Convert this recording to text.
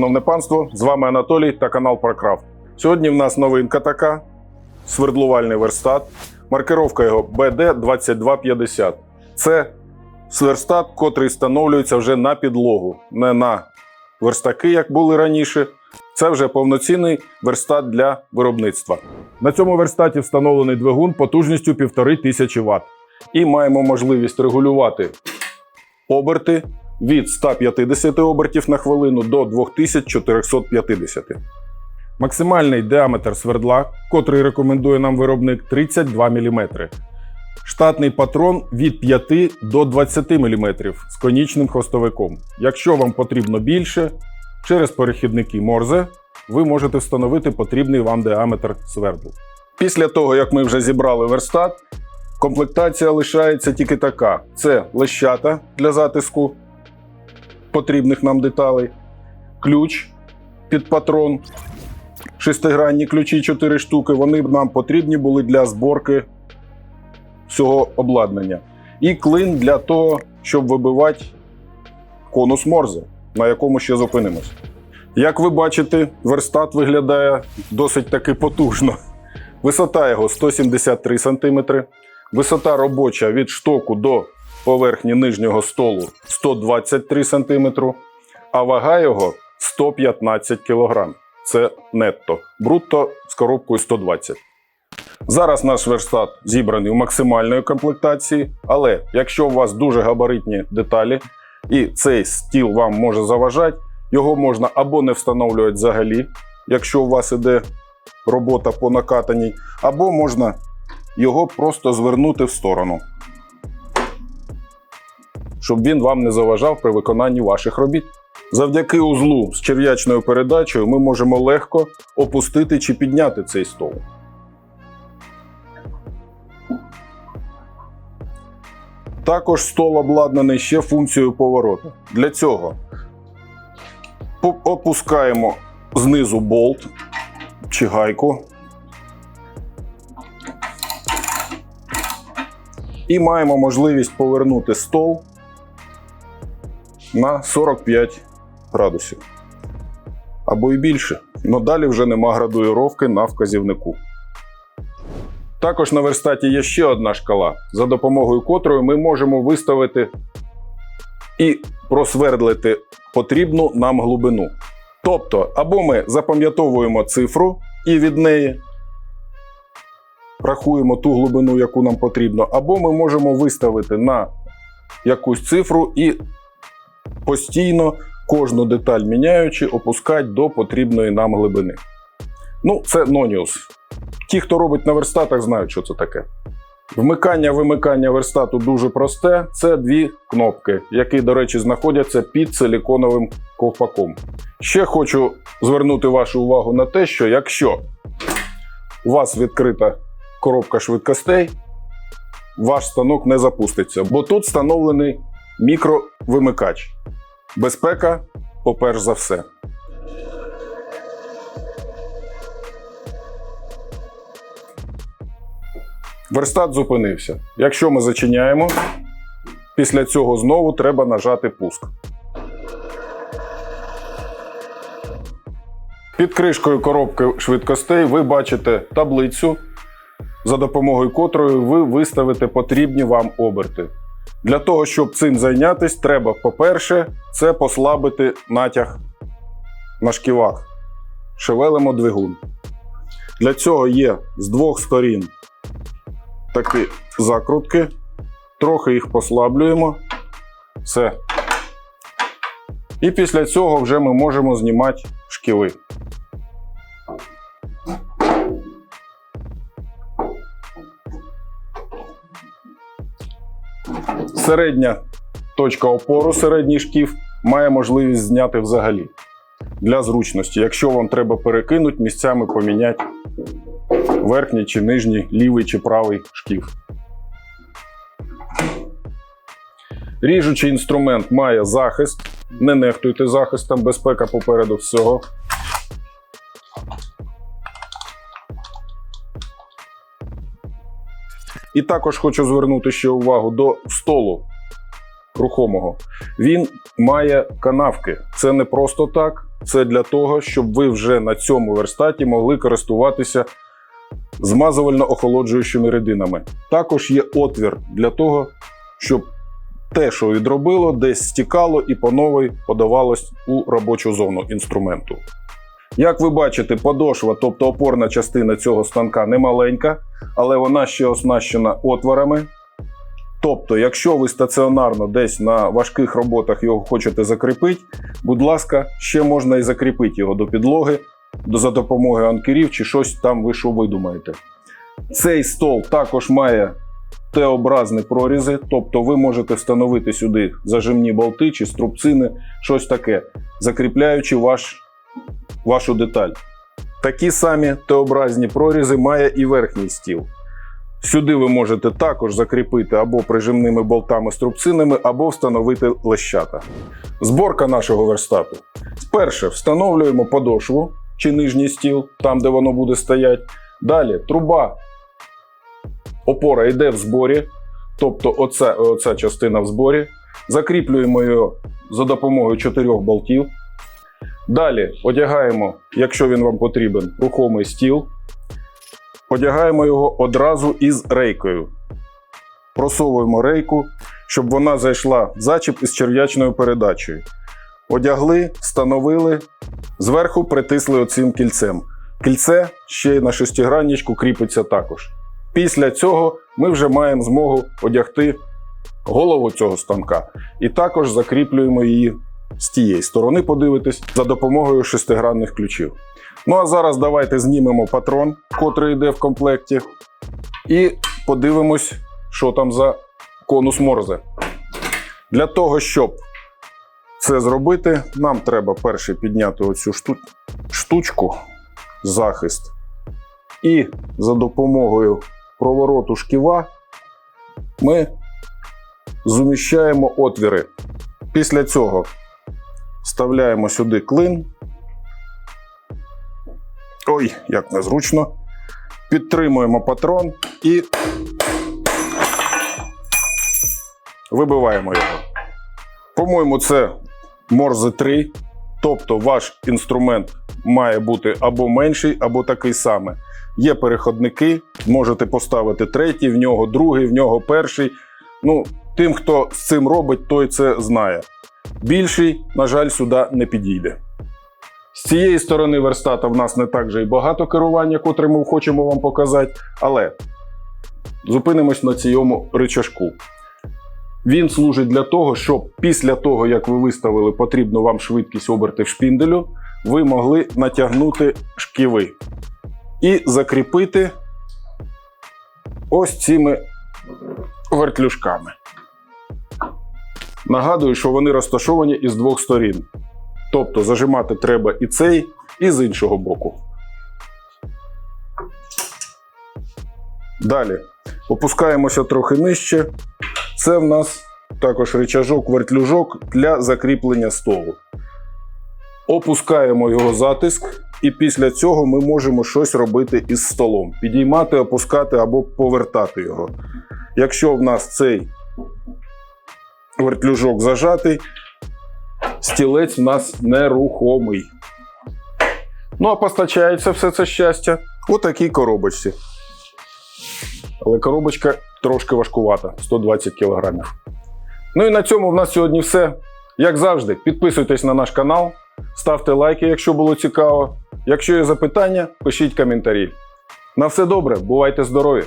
Шановне панство, з вами Анатолій та канал ProCraft. Сьогодні в нас новинка така: свердлувальний верстат. Маркировка його BD2250. Це верстат, котрий встановлюється вже на підлогу, не на верстаки, як були раніше. Це вже повноцінний верстат для виробництва. На цьому верстаті встановлений двигун потужністю 1500 Вт. І маємо можливість регулювати оберти від 150 обертів на хвилину до 2450. Максимальний діаметр свердла, котрий рекомендує нам виробник 32 мм. Штатний патрон від 5 до 20 мм з конічним хвостовиком. Якщо вам потрібно більше, через перехідники Морзе ви можете встановити потрібний вам діаметр свердл. Після того, як ми вже зібрали верстат, комплектація лишається тільки така: це лещата для затиску потрібних нам деталей, ключ під патрон, шестигранні ключі 4 штуки. Вони нам потрібні були для зборки всього обладнання. І клин для того, щоб вибивати конус Морзе, на якому ще зупинимось. Як ви бачите, верстат виглядає досить таки потужно. Висота його 173 см, висота робоча від штоку до поверхні нижнього столу 123 см, а вага його 115 кг. Це нетто. Брутто з коробкою 120. Зараз наш верстат зібраний у максимальної комплектації, але якщо у вас дуже габаритні деталі і цей стіл вам може заважати, його можна або не встановлювати взагалі, якщо у вас іде робота по накатаній, або можна його просто звернути в сторону, щоб він вам не заважав при виконанні ваших робіт. Завдяки узлу з черв'ячною передачею ми можемо легко опустити чи підняти цей стол. Також стол обладнаний ще функцією повороту. Для цього опускаємо знизу болт чи гайку. І маємо можливість повернути стол на 45 градусів. Або і більше. Но далі вже нема градуїровки на вказівнику. Також на верстаті є ще одна шкала, за допомогою котрої ми можемо виставити і просвердлити потрібну нам глибину. Тобто, або ми запам'ятовуємо цифру і від неї рахуємо ту глибину, яку нам потрібно, або ми можемо виставити на якусь цифру і постійно кожну деталь міняючи, опускати до потрібної нам глибини. Ну, це ноніус. Ті, хто робить на верстатах, знають, що це таке. Вмикання-вимикання верстату дуже просте. Це дві кнопки, які, до речі, знаходяться під силіконовим ковпаком. Ще хочу звернути вашу увагу на те, що якщо у вас відкрита коробка швидкостей, ваш станок не запуститься, бо тут встановлений мікровимикач. Безпека, поперш за все. Верстат зупинився. Якщо ми зачиняємо, після цього знову треба нажати пуск. Під кришкою коробки швидкостей ви бачите таблицю, за допомогою котрої ви виставите потрібні вам оберти. Для того, щоб цим зайнятися, треба, по-перше, це послабити натяг на шківах. Шевелимо двигун. Для цього є з двох сторін такі закрутки. Трохи їх послаблюємо. Все. І після цього вже ми можемо знімати шківи. Середня точка опору, середній шків, має можливість зняти взагалі. Для зручності, якщо вам треба перекинути, місцями поміняти верхній чи нижній, лівий чи правий шків. Ріжучий інструмент має захист. Не нехтуйте захистом, безпека попереду всього. І також хочу звернути ще увагу до столу рухомого. Він має канавки. Це не просто так. це для того, щоб ви вже на цьому верстаті могли користуватися змазувально-охолоджуючими рідинами. Також є отвір для того, щоб те, що відробило, десь стікало і по новій подавалось у робочу зону інструменту. Як ви бачите, подошва, тобто опорна частина цього станка не маленька, але вона ще оснащена отворами. Тобто, якщо ви стаціонарно десь на важких роботах його хочете закріпити, будь ласка, ще можна і закріпити його до підлоги за допомогою анкерів чи щось там ви що видумаєте. Цей стол також має Т-образні прорізи, тобто ви можете встановити сюди зажимні болти чи струбцини, щось таке, закріпляючи ваш, вашу деталь. Такі самі Т-образні прорізи має і верхній стіл. Сюди ви можете також закріпити або прижимними болтами струбцинами, або встановити лещата. Зборка нашого верстату. Сперше встановлюємо подошву чи нижній стіл, там де воно буде стояти. Далі труба опора йде в зборі, тобто оця, оця частина в зборі. Закріплюємо його за допомогою чотирьох болтів. Далі одягаємо, якщо він вам потрібен, рухомий стіл. Одягаємо його одразу із рейкою. Просовуємо рейку, щоб вона зайшла в зачіп із черв'ячною передачею. Одягли, встановили, зверху притисли оцим кільцем. Кільце ще й на шестигранничку кріпиться також. Після цього ми вже маємо змогу одягти голову цього станка і також закріплюємо її з тієї сторони, подивитись за допомогою шестигранних ключів. Ну а зараз давайте знімемо патрон, котрий йде в комплекті, і подивимось, що там за конус Морзе. Для того, щоб це зробити, нам треба перше підняти оцю шту... штучку, захист, і за допомогою провороту шківа ми зуміщаємо отвіри. Після цього вставляємо сюди клин. Ой, як незручно. Підтримуємо патрон і вибиваємо його. По-моєму, це Морзе 3. Тобто ваш інструмент має бути або менший, або такий самий. Є переходники, можете поставити третій, в нього другий, в нього перший. Ну, тим, хто з цим робить, той це знає. Більший, на жаль, сюди не підійде. З цієї сторони верстата в нас не так же і багато керування, котре ми хочемо вам показати, але зупинимось на цьому рычажку. Він служить для того, щоб після того, як ви виставили потрібну вам швидкість обертів шпінделю, ви могли натягнути шківи і закріпити ось цими вертлюжками. Нагадую, що вони розташовані із двох сторін. Тобто зажимати треба і цей, і з іншого боку. Далі опускаємося трохи нижче. Це в нас також рычажок-вертлюжок для закріплення столу. Опускаємо його затиск, і після цього ми можемо щось робити із столом: підіймати, опускати або повертати його. Якщо в нас цей вертлюжок зажатий, стілець у нас нерухомий. Ну, а постачається все це щастя у такій коробочці. Але коробочка трошки важкувата 120 кг. Ну і на цьому в нас сьогодні все. Як завжди, підписуйтесь на наш канал, ставте лайки, якщо було цікаво. Якщо є запитання, пишіть коментарі. На все добре, бувайте здорові!